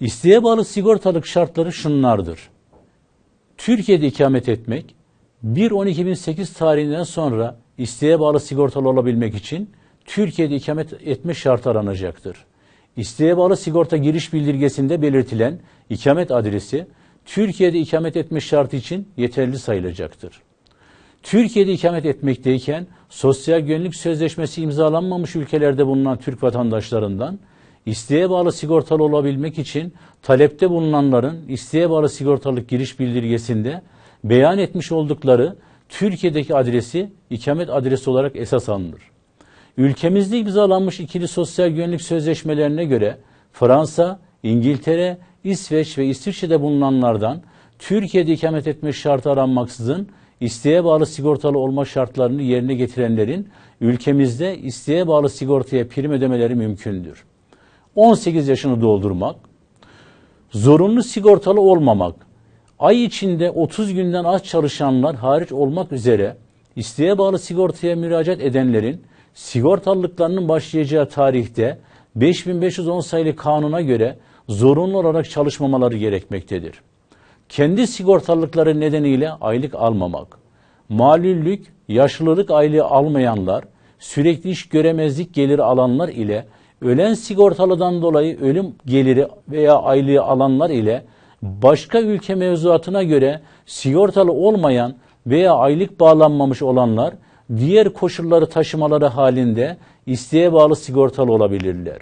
İsteğe bağlı sigortalık şartları şunlardır. Türkiye'de ikamet etmek 1-12.008 tarihinden sonra isteğe bağlı sigortalı olabilmek için Türkiye'de ikamet etme şartı aranacaktır. İsteğe bağlı sigorta giriş bildirgesinde belirtilen ikamet adresi Türkiye'de ikamet etme şartı için yeterli sayılacaktır. Türkiye'de ikamet etmekteyken sosyal güvenlik sözleşmesi imzalanmamış ülkelerde bulunan Türk vatandaşlarından isteğe bağlı sigortalı olabilmek için talepte bulunanların isteğe bağlı sigortalık giriş bildirgesinde beyan etmiş oldukları Türkiye'deki adresi ikamet adresi olarak esas alınır. Ülkemizde imzalanmış ikili sosyal güvenlik sözleşmelerine göre Fransa, İngiltere, İsveç ve İsviçre'de bulunanlardan Türkiye'de ikamet etme şartı aranmaksızın isteğe bağlı sigortalı olma şartlarını yerine getirenlerin ülkemizde isteğe bağlı sigortaya prim ödemeleri mümkündür. 18 yaşını doldurmak, zorunlu sigortalı olmamak, ay içinde 30 günden az çalışanlar hariç olmak üzere isteğe bağlı sigortaya müracaat edenlerin sigortalılıklarının başlayacağı tarihte 5510 sayılı kanuna göre zorunlu olarak çalışmamaları gerekmektedir. Kendi sigortalılıkları nedeniyle aylık almamak, malüllük, yaşlılık aylığı almayanlar, sürekli iş göremezlik geliri alanlar ile ölen sigortalıdan dolayı ölüm geliri veya aylığı alanlar ile başka ülke mevzuatına göre sigortalı olmayan veya aylık bağlanmamış olanlar diğer koşulları taşımaları halinde isteğe bağlı sigortalı olabilirler.